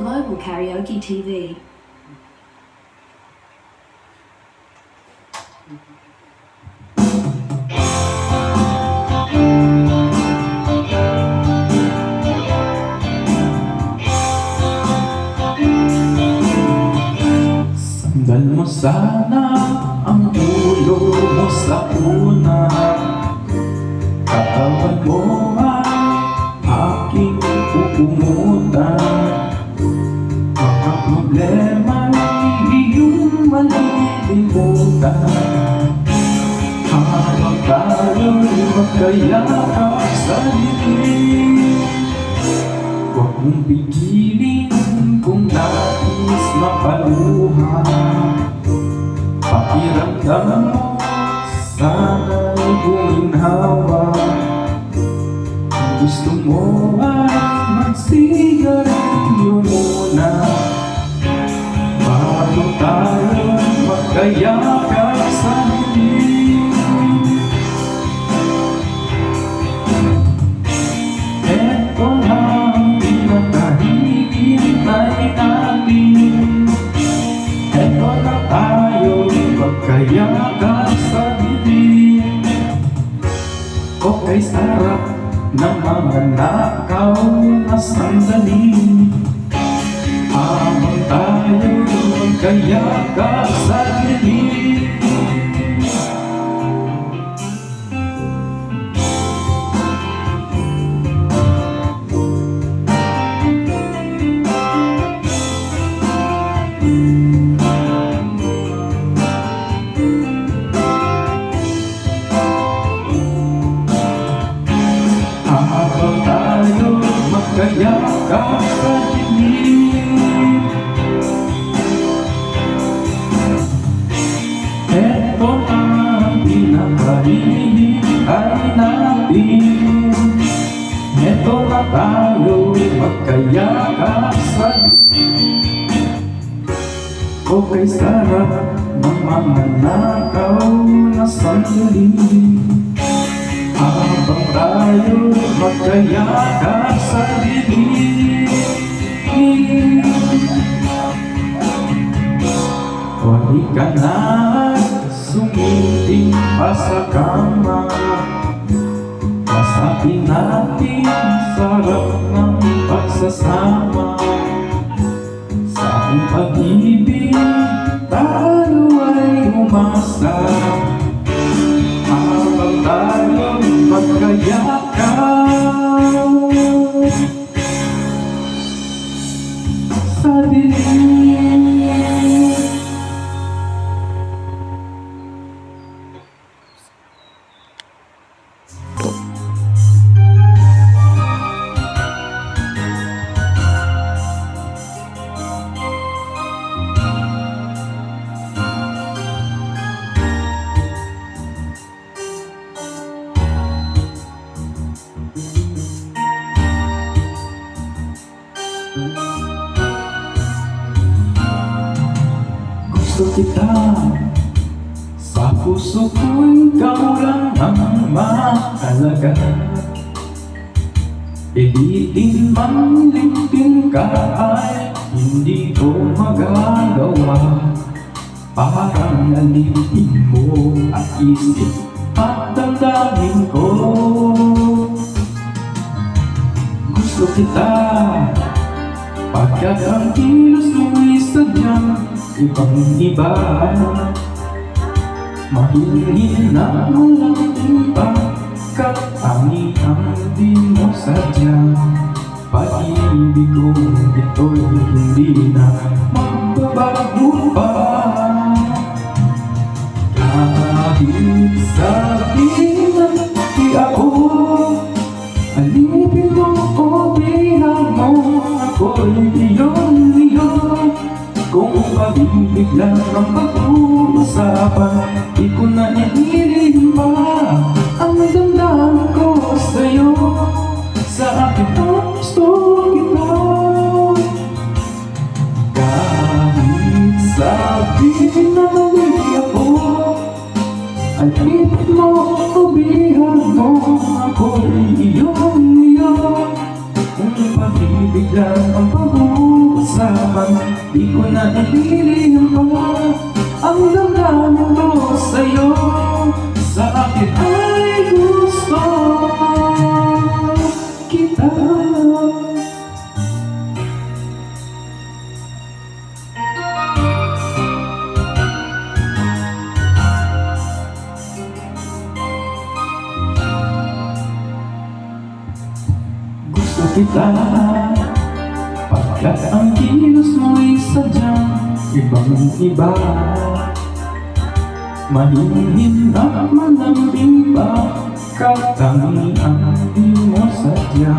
Global Karaoke TV. Sandal mo sana ang ulo mo sa una Katawan mo malilimutan Habang tayo'y magkayakap sa dilim Huwag mong pigilin kung nais mapaluha Pakiramdam mo sana'y buminhawa Kung gusto mo ay magsigarilyo muna Bago tayo magkayakap sa dilim Ito na ang pinakahihintay natin Ito na tayo magkayakap sa dilim O kay sarap ng mga nakaw na sandali Habang tayo magkayakap sa dilim natin Ito na tayo magkayakap sa dilim O kay sarap ng mga nakaw na sandali habang tayo magkayakap sa dilim di ka na sumiting pa sa Masabi natin sarap ng pagsasama. Sa ating pag-ibig kita. Sa puso ko'y ikaw lang ang mahalaga. Pilitin man litin ka ay hindi ko magagawa. Parang nalipin mo at isip at damdamin ko. Gusto kita. Pagkat ang kilos mo'y sadyang ibang iba Mahingin na iba Katangin ang di mo sadyang Pag-ibig kong ito'y hindi na magbabago pa. Kahit sabihin na di ako pag-ibig lang ang pag-uusapan Di ko na inilima Ang damdamin ko sa'yo Sa akin gusto kita. Kahit sabihin na mali ako Alipin mo o bilang mo Ako'y iyong iyon Kung pag-ibig lang ang pag-uusapan kita. Pagkat ang kilos mo'y sadyang ibang iba. Mahinhin at malambing ba Katangian di mo sadya.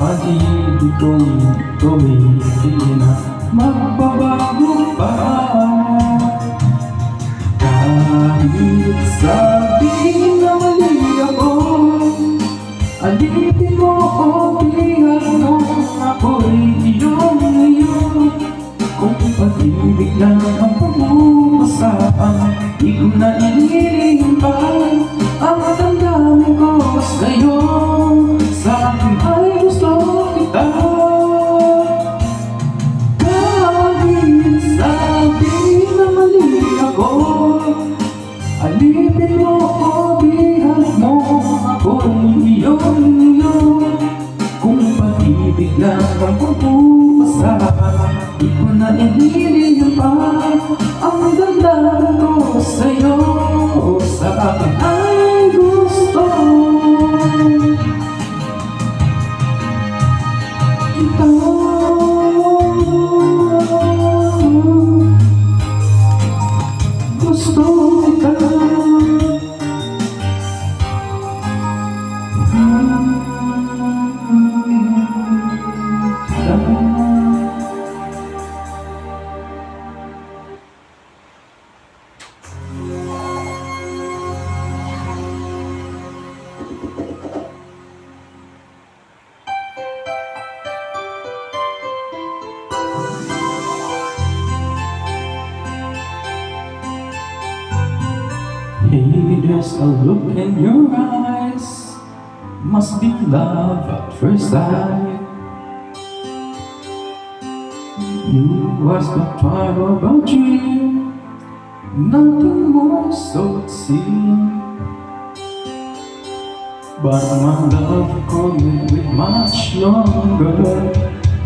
Pag-ibig kong tumitin na magbabago pa. Kahit sabihin na mali ako Alipin mo o tingnan mo. Ako'y iyong iyo Kung pag-ibig lang ang pag-uusapan Di ko na iniling pa Ang damdamin ko sa'yo ang pag-uusapan Di ko na pa Ang Hey, there's a look in your eyes. Must be love at first sight. You was but part of a dream. Nothing more so it seemed. But my love coming with much longer.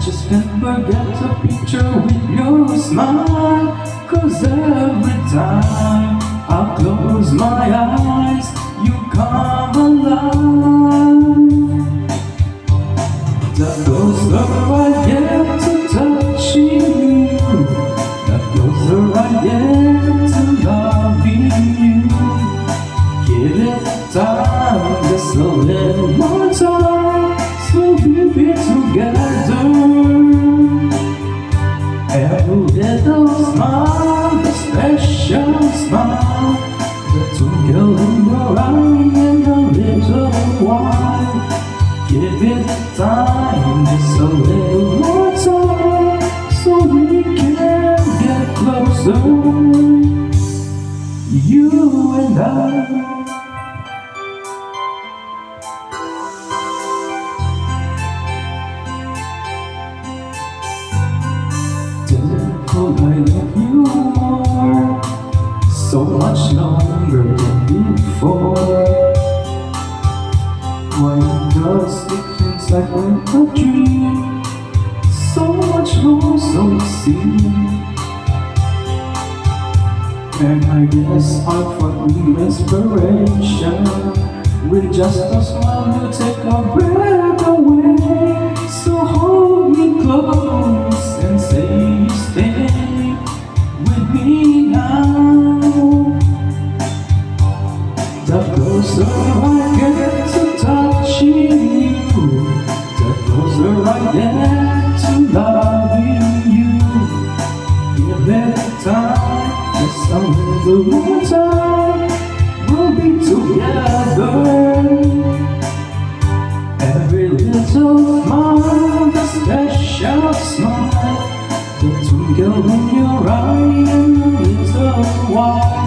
Just can't forget the picture with your smile. Cause every time I close my eyes, you come alive. The closer I get to touching you, the closer I get to loving you. Give it time, just a little Every little smile, the special smile, the twinkle in your eye and a little while. Give it time, just a little more time, so we can get closer. You and I. before Why does it feel like when I dream So much more seems And I guess I find new inspiration With just a smile you take a breath We'll be together Every little smile, the special smile in your eye a little while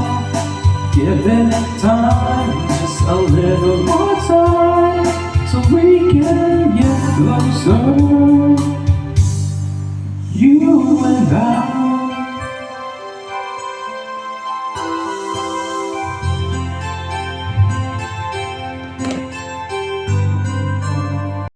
it time, just a little more time So we can get closer You and I